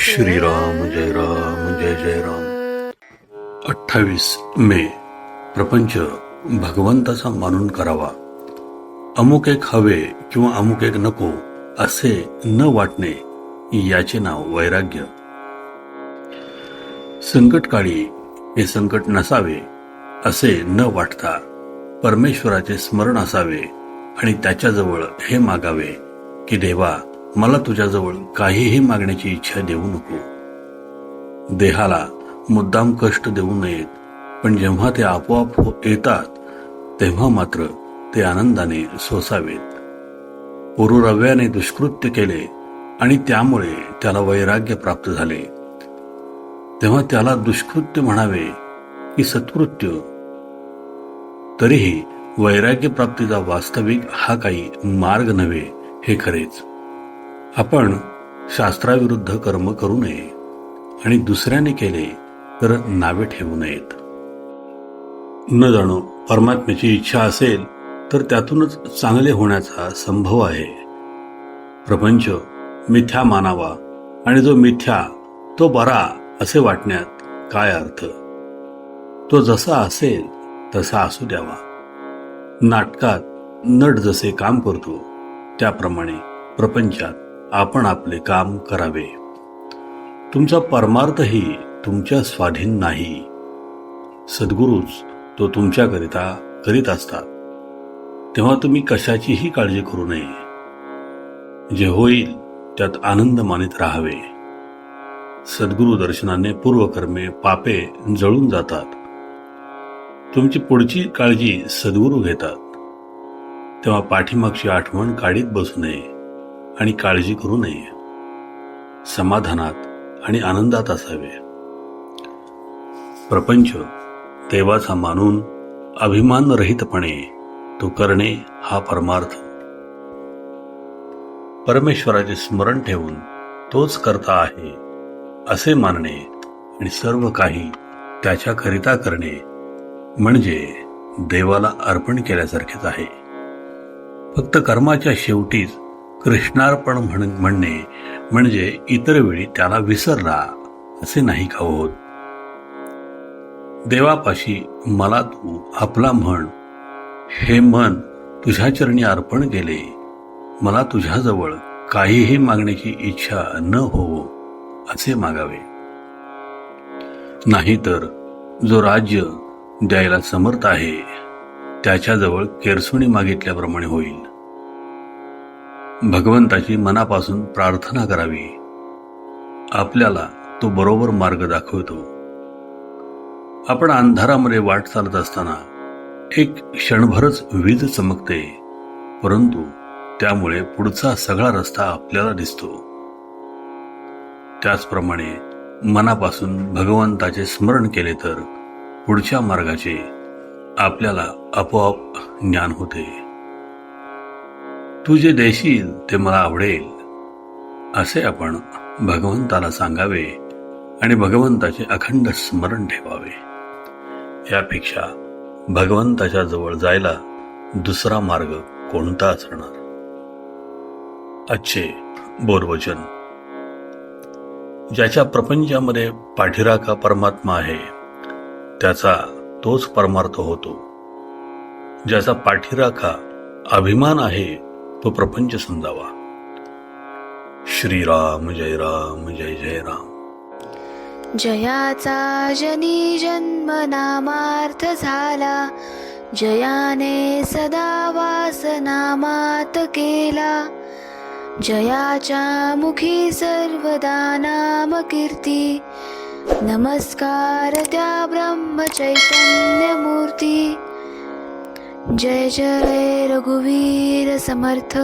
श्रीराम जय राम जय जय राम। अठ्ठावीस मे प्रपंच भगवंताचा मानून करावा। अमुक एक हवे किंवा अमुक एक नको असे न वाटणे याचे नाव वैराग्य। संकटकाळी हे संकट नसावे असे न वाटता परमेश्वराचे स्मरण असावे आणि त्याच्याजवळ हे मागावे की देवा मला तुझ्याजवळ काहीही मागण्याची इच्छा देऊ नको. देहाला मुद्दाम कष्ट देऊ नयेत पण जेव्हा ते आपोआप हो-, येतात तेव्हा मात्र ते आनंदाने सोसावेत. पुरुरव्याने दुष्कृत्य केले आणि त्यामुळे त्याला वैराग्य प्राप्त झाले. तेव्हा त्याला दुष्कृत्य म्हणावे की सत्कृत्य. तरीही वैराग्य प्राप्तीचा वास्तविक हा काही मार्ग नव्हे हे खरेच. आपण शास्त्राविरुद्ध कर्म करू नये आणि दुसऱ्याने केले तर नावे ठेवू नयेत. न जाणो परमात्म्याची इच्छा असेल तर त्यातूनच चांगले होण्याचा संभव आहे. प्रपंच मिथ्या मानावा आणि जो मिथ्या तो बरा असे वाटण्यात काय अर्थ? तो जसा असेल तसा असू द्यावा. नाटकात नट जसे काम करतो त्याप्रमाणे प्रपंचात आपण आपले काम करावे. तुमचा परमार्थही तुमच्या स्वाधीन नाही. सद्गुरूच तो तुमच्याकरिता करीत असतात. तेव्हा तुम्ही कशाचीही काळजी करू नये. जे होईल त्यात आनंद मानित राहावे. सद्गुरू दर्शनाने पूर्वकर्मे पापे जळून जातात. तुमची पुढची काळजी सद्गुरू घेतात. तेव्हा पाठीमागची आठवण काढीत बसू नये आणि काळजी करू नये. समाधानात आणि आनंदात असावे. प्रपंच देवाचा मानून अभिमानरहितपणे तो करणे हा परमार्थ. परमेश्वराचे स्मरण ठेवून तोच करता आहे असे मानणे आणि सर्व काही त्याच्याकरिता करणे म्हणजे देवाला अर्पण केल्यासारखेच आहे. फक्त कर्माच्या शेवटीच कृष्णार्पण म्हण म्हणणे म्हणजे इतर वेळी त्याला विसरला असे नाही का होत? देवापाशी मला तू आपला म्हण हे मन तुझ्या चरणी अर्पण केले. मला तुझ्याजवळ काहीही मागण्याची इच्छा न होवो असे मागावे. नाहीतर जो राज्य द्यायला समर्थ आहे. त्याच्याजवळ केरसुणी मागितल्याप्रमाणे होईल. भगवंताची मनापासून प्रार्थना करावी. आपल्याला तो बरोबर मार्ग दाखवतो. आपण अंधारामध्ये वाट चालत असताना एक क्षणभरच वीज चमकते परंतु त्यामुळे पुढचा सगळा रस्ता आपल्याला दिसतो. त्याचप्रमाणे मनापासून भगवंताचे स्मरण केले तर पुढच्या मार्गाचे आपल्याला आपोआप ज्ञान होते. तू जे देशील ते मला आवडेल असे आपण भगवंताला सांगावे आणि भगवंताचे अखंड स्मरण ठेवावे. यापेक्षा भगवंताच्या जवळ जायला दुसरा मार्ग कोणता असणार अच्छे बोरवचन. ज्याच्या प्रपंचामध्ये पाठीराखा परमात्मा आहे त्याचा तोच परमार्थ होतो. ज्याचा पाठीराखा अभिमान आहे तो प्रपंच समजावा. श्रीराम जय राम जय जय राम. जयाचा जनी जन्म नामार्थ झाला. जयाने सदा वास नामात केला. जयाच्या मुखी सर्वदा नाम कीर्ती नमस्कार त्या ब्रह्म चैतन्य मूर्ती जय जय रघुवीर समर्थ.